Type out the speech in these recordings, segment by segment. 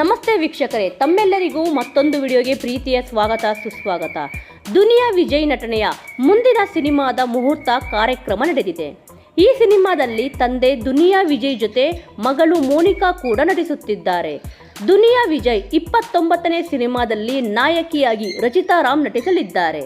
ನಮಸ್ತೆ ವೀಕ್ಷಕರೇ, ತಮ್ಮೆಲ್ಲರಿಗೂ ಮತ್ತೊಂದು ವಿಡಿಯೋಗೆ ಪ್ರೀತಿಯ ಸ್ವಾಗತ, ಸುಸ್ವಾಗತ. ದುನಿಯಾ ವಿಜಯ್ ನಟನೆಯ ಮುಂದಿನ ಸಿನಿಮಾದ ಮುಹೂರ್ತ ಕಾರ್ಯಕ್ರಮ ನಡೆದಿದೆ. ಈ ಸಿನಿಮಾದಲ್ಲಿ ತಂದೆ ದುನಿಯಾ ವಿಜಯ್ ಜೊತೆ ಮಗಳು ಮೋನಿಕಾ ಕೂಡ ನಟಿಸುತ್ತಿದ್ದಾರೆ. ದುನಿಯಾ ವಿಜಯ್ ಇಪ್ಪತ್ತೊಂಬತ್ತನೇ ಸಿನಿಮಾದಲ್ಲಿ ನಾಯಕಿಯಾಗಿ ರಚಿತಾ ರಾಮ್ ನಟಿಸಲಿದ್ದಾರೆ.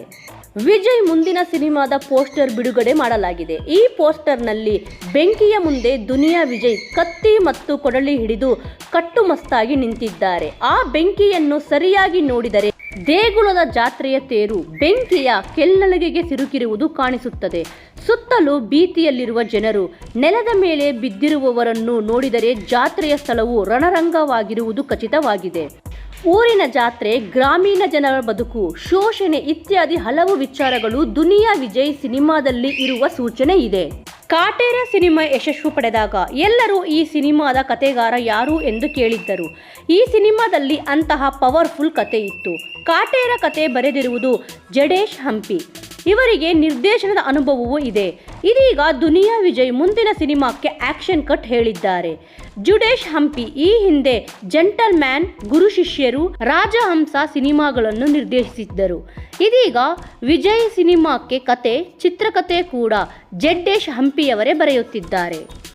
ವಿಜಯ್ ಮುಂದಿನ ಸಿನಿಮಾದ ಪೋಸ್ಟರ್ ಬಿಡುಗಡೆ ಮಾಡಲಾಗಿದೆ. ಈ ಪೋಸ್ಟರ್ನಲ್ಲಿ ಬೆಂಕಿಯ ಮುಂದೆ ದುನಿಯಾ ವಿಜಯ್ ಕತ್ತಿ ಮತ್ತು ಕೊಡಲಿ ಹಿಡಿದು ಕಟ್ಟುಮಸ್ತಾಗಿ ನಿಂತಿದ್ದಾರೆ. ಆ ಬೆಂಕಿಯನ್ನು ಸರಿಯಾಗಿ ನೋಡಿದರೆ ದೇಗುಲದ ಜಾತ್ರೆಯ ತೇರು ಬೆಂಕಿಯ ಕೆನ್ನಲಗೆಗೆ ಸಿರುಕಿರುವುದು ಕಾಣಿಸುತ್ತದೆ. ಸುತ್ತಲೂ ಭೀತಿಯಲ್ಲಿರುವ ಜನರು ನೆಲದ ಮೇಲೆ ಬಿದ್ದಿರುವವರನ್ನು ನೋಡಿದರೆ ಜಾತ್ರೆಯ ಸ್ಥಳವು ರಣರಂಗವಾಗಿರುವುದು ಖಚಿತವಾಗಿದೆ. ಊರಿನ ಜಾತ್ರೆ, ಗ್ರಾಮೀಣ ಜನರ ಬದುಕು, ಶೋಷಣೆ ಇತ್ಯಾದಿ ಹಲವು ವಿಚಾರಗಳು ದುನಿಯಾ ವಿಜಯ್ ಸಿನಿಮಾದಲ್ಲಿ ಇರುವ ಸೂಚನೆ ಇದೆ. ಕಾಟೇರ ಸಿನಿಮಾ ಯಶಸ್ಸು ಪಡೆದಾಗ ಎಲ್ಲರೂ ಈ ಸಿನಿಮಾದ ಕತೆಗಾರ ಯಾರು ಎಂದು ಕೇಳಿದ್ದರು. ಈ ಸಿನಿಮಾದಲ್ಲಿ ಅಂತಹ ಪವರ್ಫುಲ್ ಕತೆ ಇತ್ತು. ಕಾಟೇರ ಕತೆ ಬರೆದಿರುವುದು ಜಡೇಶ್ ಹಂಪಿ. ಇವರಿಗೆ ನಿರ್ದೇಶನದ ಅನುಭವವೂ ಇದೆ. ಇದೀಗ ದುನಿಯಾ ವಿಜಯ್ ಮುಂದಿನ ಸಿನಿಮಾಕ್ಕೆ ಆಕ್ಷನ್ ಕಟ್ ಹೇಳಿದ್ದಾರೆ. ಜುಡೇಶ್ ಹಂಪಿ, ಈ ಹಿಂದೆ ಜಂಟಲ್ ಮ್ಯಾನ್ ಗುರು ಶಿಷ್ಯರು, ರಾಜಹಂಸ ಸಿನಿಮಾಗಳನ್ನು ನಿರ್ದೇಶಿಸಿದ್ದರು. ಇದೀಗ ವಿಜಯ್ ಸಿನಿಮಾಕ್ಕೆ ಕತೆ ಚಿತ್ರಕಥೆ ಕೂಡ ಜಡ್ಡೇಶ್ ಹಂಪಿಯವರೇ ಬರೆಯುತ್ತಿದ್ದಾರೆ.